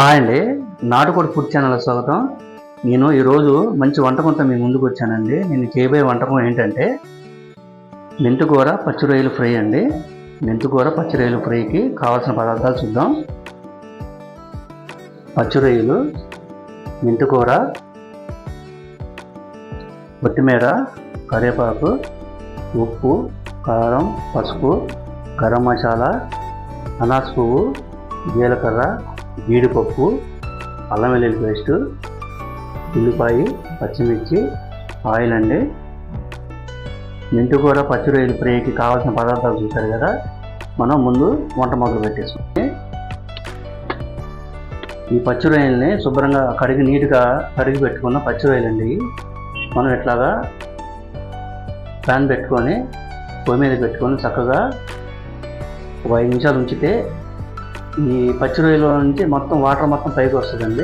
Hi అండి. నాటుకోడి food channel స్వాగతం. నేను ఈరోజు మంచి వంటకంతో మీ ముందుకు వచ్చానండి. నేను చేయబోయే వంటకం ఏంటంటే మెంతుకూర పచ్చి రొయ్యలు ఫ్రై అండి. మెంతుకూర పచ్చి రొయ్యలు ఫ్రైకి కావాల్సిన పదార్థాలు చూద్దాం. పచ్చి రొయ్యలు మెంతుకూర కొత్తిమీర కరివేపాకు ఉప్పు కారం పసుపు గరం మసాలా అనాస్ పువ్వు జీలకర్ర జీడిపప్పు అల్లం వెల్లుల్లి పేస్టు ఉల్లిపాయ పచ్చిమిర్చి ఆయిల్ అండి. మెంతికూర పచ్చి రొయ్యలు ఫ్రైకి కావాల్సిన పదార్థాలు చూశారు కదా మనం ముందు వంట మొదలు పెట్టేసుకుని ఈ పచ్చి రొయ్యల్ని శుభ్రంగా కడిగి నీట్గా కడిగి పెట్టుకున్న పచ్చి రొయ్యలండి మనం ఇట్లాగా ప్యాన్ పెట్టుకొని పొయ్యి మీద పెట్టుకొని చక్కగా ఒక ఐదు నిమిషాలు ఉంచితే ఈ పచ్చి రొయ్యలో నుంచి మొత్తం వాటర్ మొత్తం పైకి వస్తుందండి.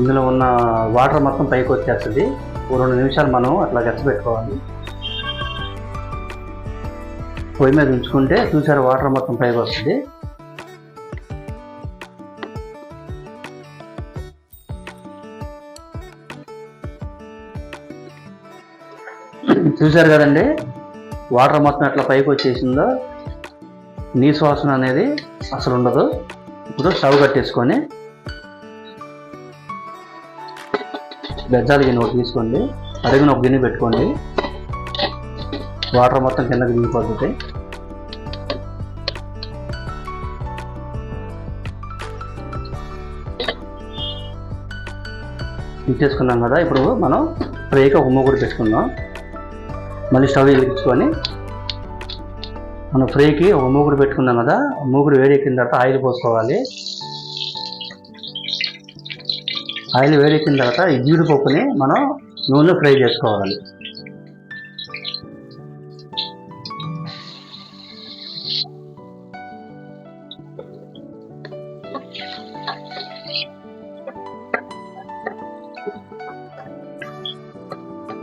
ఇందులో ఉన్న వాటర్ మొత్తం పైకి వచ్చేస్తుంది. రెండు నిమిషాలు మనం అట్లా పెట్టుకోవాలి. పొయ్యి మీద ఉంచుకుంటే చూసారు వాటర్ మొత్తం పైకి వస్తుంది. చూశారు కదండి? వాటర్ మొత్తం ఎట్లా పైకి వచ్చేసిందో నీ శ్వాసన అనేది అసలు ఉండదు. ఇప్పుడు స్టవ్ కట్టేసుకొని బెజ్జాల గిన్నె ఒకటి తీసుకోండి. అడిగిన ఒక గిన్నె పెట్టుకోండి. వాటర్ మొత్తం కిందకి దిగిపోతుంది. ఇచ్చేసుకున్నాం కదా ఇప్పుడు మనం ఫ్రైకి ఒక మూగుడు పెట్టుకుందాం. మళ్ళీ స్టవ్ వెలిగించుకొని మనం ఫ్రైకి ఒక మూగుడు పెట్టుకున్నాం కదా మూగుడు వేడెక్కిన తర్వాత ఆయిల్ పోసుకోవాలి. ఆయిల్ వేడెక్కిన తర్వాత ఈ జీడిపప్పుని మనం నూనెలో ఫ్రై చేసుకోవాలి.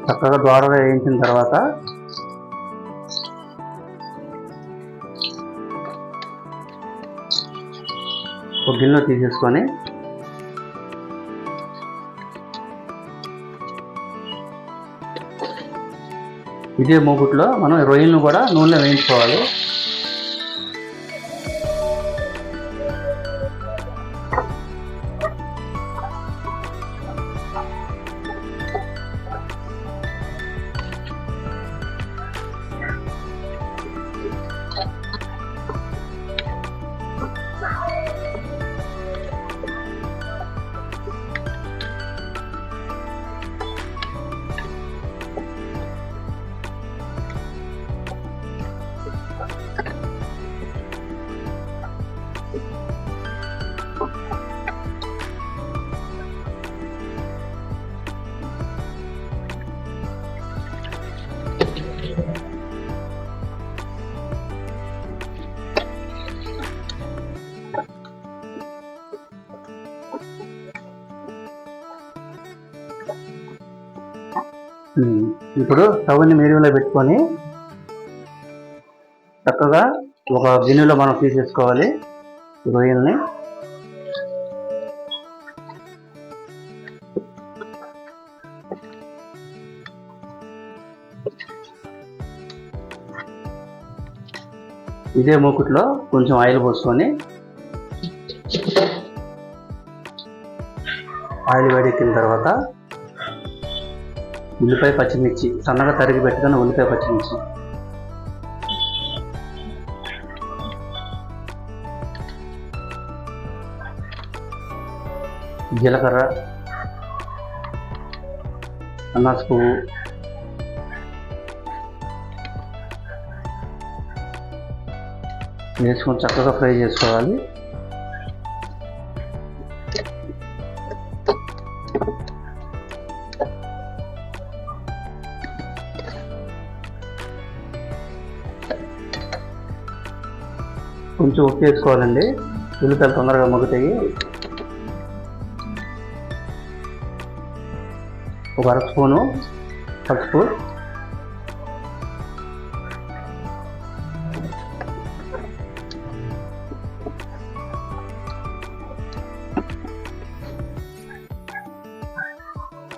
చక్కగా దోరగా వేయించిన తర్వాత ఒక గిన్నెలో తీసేసుకొని ఇదే మూగుట్లో మనం రొయ్యలను కూడా నూనెలో వేయించుకోవాలి. ఇప్పుడు స్టవ్ని మీడియంలో పెట్టుకొని చక్కగా ఒక గిన్నెలో మనం తీసేసుకోవాలి రొయ్యల్ని ఇదే మూకుట్లో కొంచెం ఆయిల్ పోసుకొని ఆయిల్ వేడెక్కిన తర్వాత ఉల్లిపాయ పచ్చిమిర్చి సన్నగా తరిగి పెట్టుకుని ఉల్లిపాయ పచ్చిమిర్చి. జీలకర్ర అన్నాస పువ్వు వేసుకొని చక్కగా ఫ్రై చేసుకోవాలి. కొంచెం ఉప్పు వేసుకోవాలండి. ఉల్లిపాయలు తొందరగా మగ్గుతాయి. ఒక అర స్పూను పసుపు.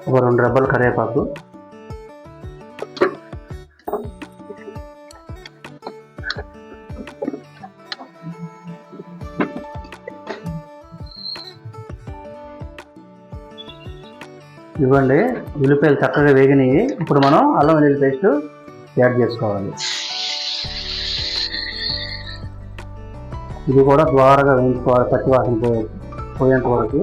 ఒక రెండు రెబ్బలు కరివేపాకు. ఇవ్వండి. ఉల్లిపాయలు చక్కగా వేగినాయి. ఇప్పుడు మనం అల్లం వెల్లుల్లి పేస్ట్ యాడ్ చేసుకోవాలి. ఇది కూడా ద్వారగా వేయించుకోవాలి పచ్చివాసన పోయేంత వరకు.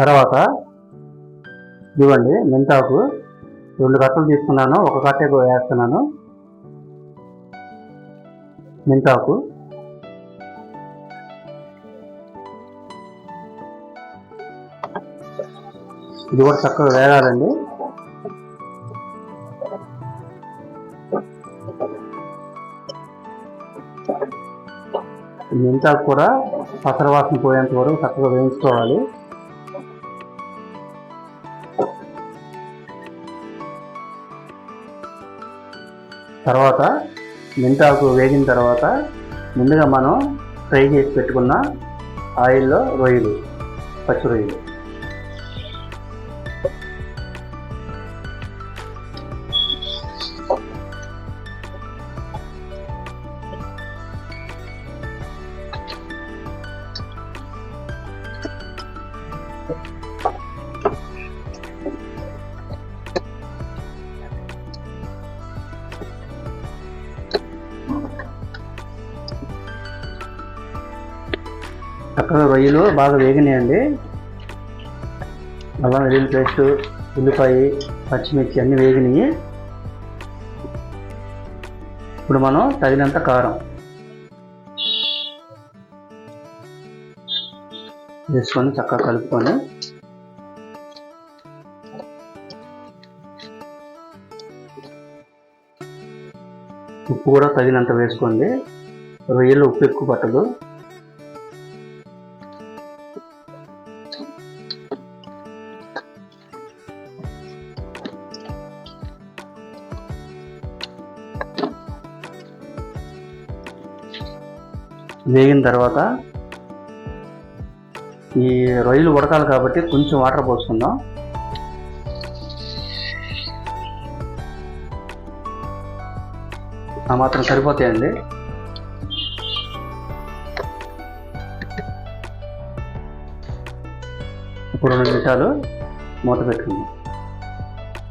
తర్వాత ఇవ్వండి మెంతాకు రెండు కట్టలు తీసుకున్నాను ఒక కట్టే వేస్తున్నాను. మెంతాకు ఇది కూడా చక్కగా వేగాలండి. మెంతాకు కూడా పసర వాసన పోయేంత వరకు చక్కగా వేయించుకోవాలి. తర్వాత మెంతాకు వేగిన తర్వాత ముందుగా మనం ఫ్రై చేసి పెట్టుకున్న ఆయిల్లో రొయ్యలు పచ్చి రొయ్యలు. చక్కగా రొయ్యలు బాగా వేగినాయండి. అలా వెల్లుల్లి పేస్ట్ ఉల్లిపాయ పచ్చిమిర్చి అన్నీ వేగినాయి. ఇప్పుడు మనం తగినంత కారం వేసుకొని చక్కగా కలుపుకొని ఉప్పు కూడా తగినంత వేసుకోండి. రొయ్యలు ఉప్పు ఎక్కువ పట్టదు. వేగిన తర్వాత ఈ రొయ్యలు ఉడకాలి కాబట్టి కొంచెం వాటర్ పోసుకుందాం. ఆ మాత్రం సరిపోతాయండి. ఇప్పుడు రెండు నిమిషాలు మూత పెట్టుకుందాం.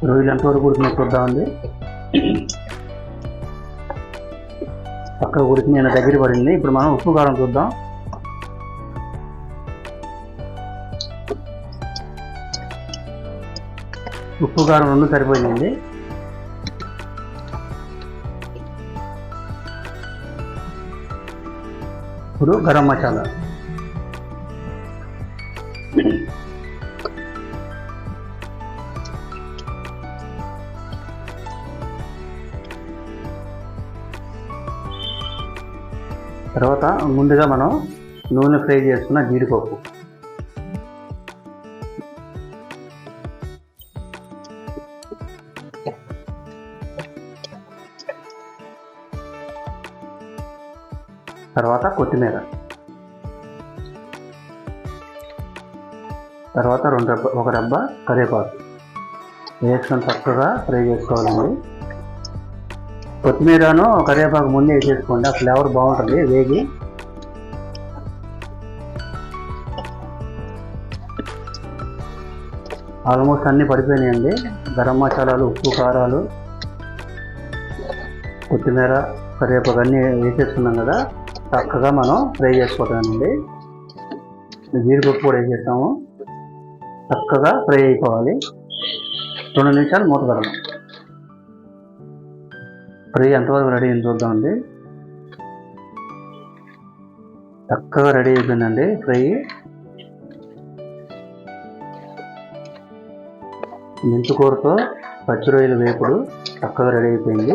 రొయ్యలు ఎంతవరకు ఉడికినట్టు చూద్దామండి. అక్కడ ఉడికి నేను దగ్గర పడింది. ఇప్పుడు మనం ఉప్పు కారం చూద్దాం. ఉప్పు కారం రెండు సరిపోయిందండి ఇప్పుడు గరం మసాలా. తర్వాత ముందుగా మనం నూనె ఫ్రై చేసుకున్న జీడిపప్పు. తర్వాత కొత్తిమీర. తర్వాత రెండు రబ్బ ఒక రబ్బ కరివేపాకు. వేసుకొని చక్కగా ఫ్రై చేసుకోవాలండి. కొత్తిమీరను కరివేపాకు ముందే వేసేసుకోండి. ఆ ఫ్లేవర్ బాగుంటుంది. వేగి ఆల్మోస్ట్ అన్నీ పడిపోయినాయండి. గరం మసాలాలు ఉప్పు కారాలు కొత్తిమీర కరివేపాకు అన్నీ వేసేసుకున్నాం కదా. చక్కగా మనం ఫ్రై చేసుకోవటానండి జీడిపప్పు కూడా వేసేస్తాము. చక్కగా ఫ్రై అయిపోవాలి. రెండు నిమిషాలు మూత పెడదాం. ఫ్రై ఎంతవరకు రెడీ అయింది చూద్దామండి. చక్కగా రెడీ అయిపోయిందండి ఫ్రై మెంతుకూరతో పచ్చి రొయ్యల వేపుడు చక్కగా రెడీ అయిపోయింది.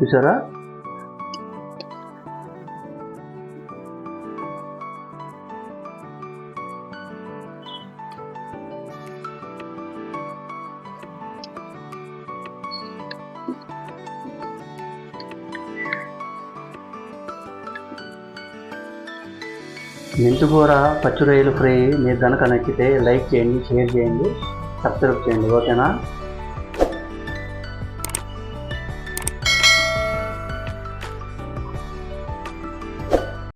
చూసారా? మెంతుకూర పచ్చి రొయ్యలు ఫ్రై మీరు కనుక నచ్చితే లైక్ చేయండి షేర్ చేయండి సబ్స్క్రైబ్ చేయండి. ఓకేనా?